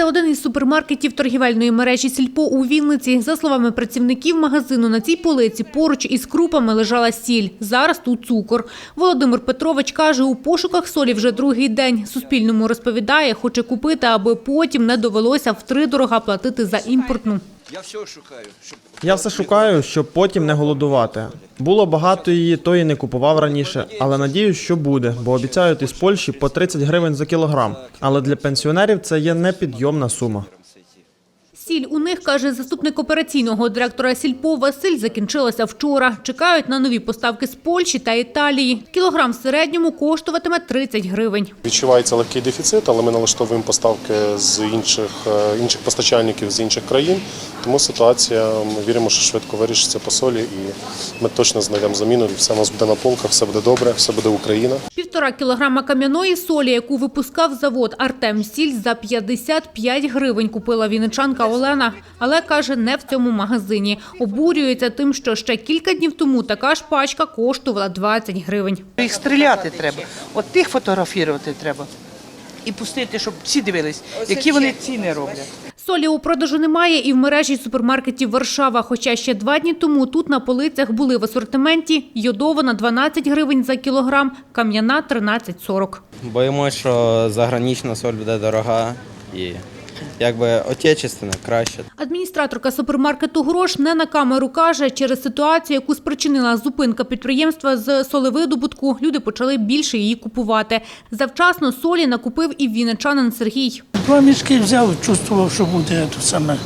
Це один із супермаркетів торгівельної мережі Сільпо у Вінниці. За словами працівників магазину, на цій полиці поруч із крупами лежала сіль. Зараз тут цукор. Володимир Петрович каже, у пошуках солі вже другий день. Суспільному розповідає, хоче купити, аби потім не довелося втридорога платити за імпортну. Я все шукаю, щоб Я все шукаю, щоб потім не голодувати. Було багато її, то і не купував раніше, але надіюсь, що буде, бо обіцяють із Польщі по 30 гривень за кілограм. Але для пенсіонерів це є непідйомна сума. Сіль у них, каже заступник операційного директора Сільпо Василь, закінчилася вчора. Чекають на нові поставки з Польщі та Італії. Кілограм в середньому коштуватиме 30 гривень. Відчувається легкий дефіцит, але ми налаштовуємо поставки з інших, е, інших постачальників з інших країн. Тому ситуація, ми віримо, що швидко вирішиться по солі, і ми точно знайдемо заміну. І все у нас буде на полках, все буде добре, все буде Україна. Півтора кілограма кам'яної солі, яку випускав завод Артем Сіль, за 55 гривень купила вінничанка Олена. Але, каже, не в цьому магазині. Обурюється тим, що ще кілька днів тому така ж пачка коштувала 20 гривень. Їх стріляти треба. От тих фотографувати треба. І пустити, щоб всі дивились, які вони ціни роблять. Солі у продажу немає і в мережі супермаркетів Варшава. Хоча ще два дні тому тут на полицях були в асортименті йодована 12 гривень за кілограм, кам'яна 13,40. Боїмося, що загранична соль буде дорога і якби отечественна краще. Адміністраторка супермаркету Грош не на камеру каже, через ситуацію, яку спричинила зупинка підприємства з солевидобутку, люди почали більше її купувати. Завчасно солі накупив і вінничанин Сергій. Два мішки взяв, чувствував, що буде то саме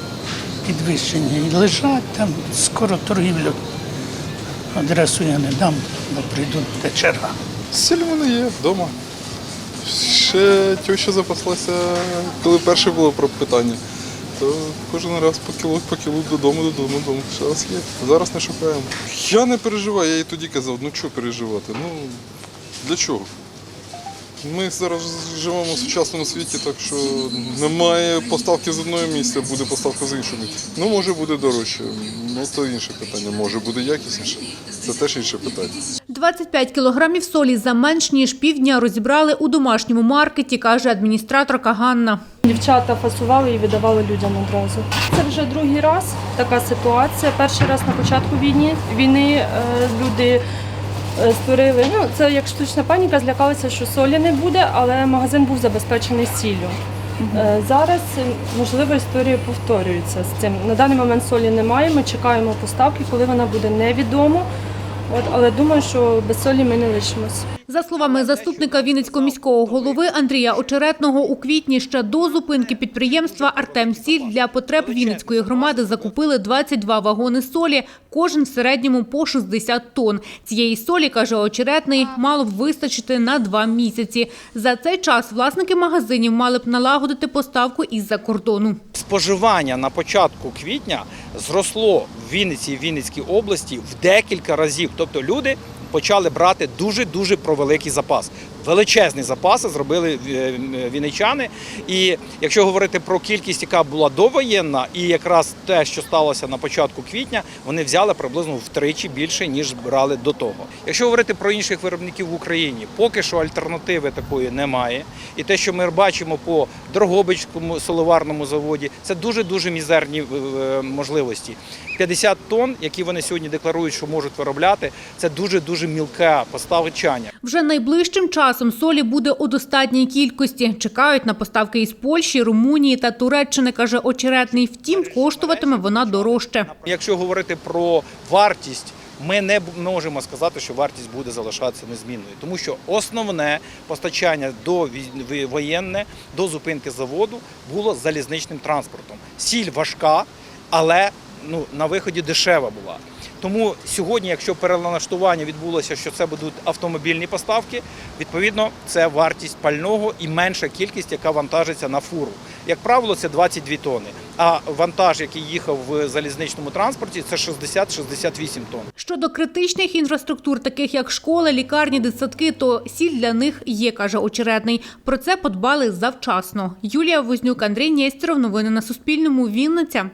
підвищення. І лежать там, скоро торгівлю. Адресу я не дам, бо прийду, де черга. Сіль в мене є вдома. Ще теща запаслася, коли перше було про питання. То кожен раз по кіло, по кілу додому, додому, додому. Раз є. Зараз не шукаємо. Я не переживаю, я їй тоді казав, ну що переживати? Ну для чого? Ми зараз живемо в сучасному світі, так що немає поставки з одного місця, буде поставка з іншого. Ну, може буде дорожче, ну то інше питання. Може буде якісніше. Це теж інше питання. 25 кілограмів солі за менш ніж півдня розібрали у домашньому маркеті, каже адміністраторка Ганна. Дівчата фасували і видавали людям одразу. Це вже другий раз така ситуація. Перший раз на початку війни війни е, люди створили. Ну це як штучна паніка, злякалися, що солі не буде, але магазин був забезпечений сіллю. Е, Зараз е, можливо історія повторюється з цим. На даний момент солі немає. Ми чекаємо поставки, коли вона буде невідомо. От, але думаю, що без солі ми не лишимось. За словами заступника Вінницького міського голови Андрія Очеретного, у квітні ще до зупинки підприємства Артем Сіль для потреб Вінницької громади закупили 22 вагони солі, кожен в середньому по 60 тонн. Цієї солі, каже Очеретний, мало б вистачити на два місяці. За цей час власники магазинів мали б налагодити поставку із-за кордону. споживання на початку квітня зросло в Вінниці і Вінницькій області в декілька разів. Тобто люди почали брати дуже дуже провеликий запас. Величезні запаси зробили е, вінничани. І якщо говорити про кількість, яка була довоєнна, і якраз те, що сталося на початку квітня, вони взяли приблизно втричі більше ніж брали до того. Якщо говорити про інших виробників в Україні, поки що альтернативи такої немає. І те, що ми бачимо по Дрогобицькому соливарному заводі, це дуже дуже мізерні е, можливості. 50 тонн, які вони сьогодні декларують, що можуть виробляти, це дуже дуже мілке постачання. Вже найближчим часом солі буде у достатній кількості. Чекають на поставки із Польщі, Румунії та Туреччини, каже Очеретний. Втім, коштуватиме вона дорожче. Якщо говорити про вартість, ми не можемо сказати, що вартість буде залишатися незмінною, тому що основне постачання до воєнне до зупинки заводу було залізничним транспортом. Сіль важка, але ну на виході дешева була. Тому сьогодні, якщо перелаштування відбулося, що це будуть автомобільні поставки, відповідно це вартість пального і менша кількість, яка вантажиться на фуру. Як правило, це 22 тонни. А вантаж, який їхав в залізничному транспорті, це 60-68 тонн. Щодо критичних інфраструктур, таких як школи, лікарні, дитсадки, то сіль для них є, каже Очеретний. Про це подбали завчасно. Юлія Вознюк, Андрій Нєстєров. Новини на Суспільному. Вінниця.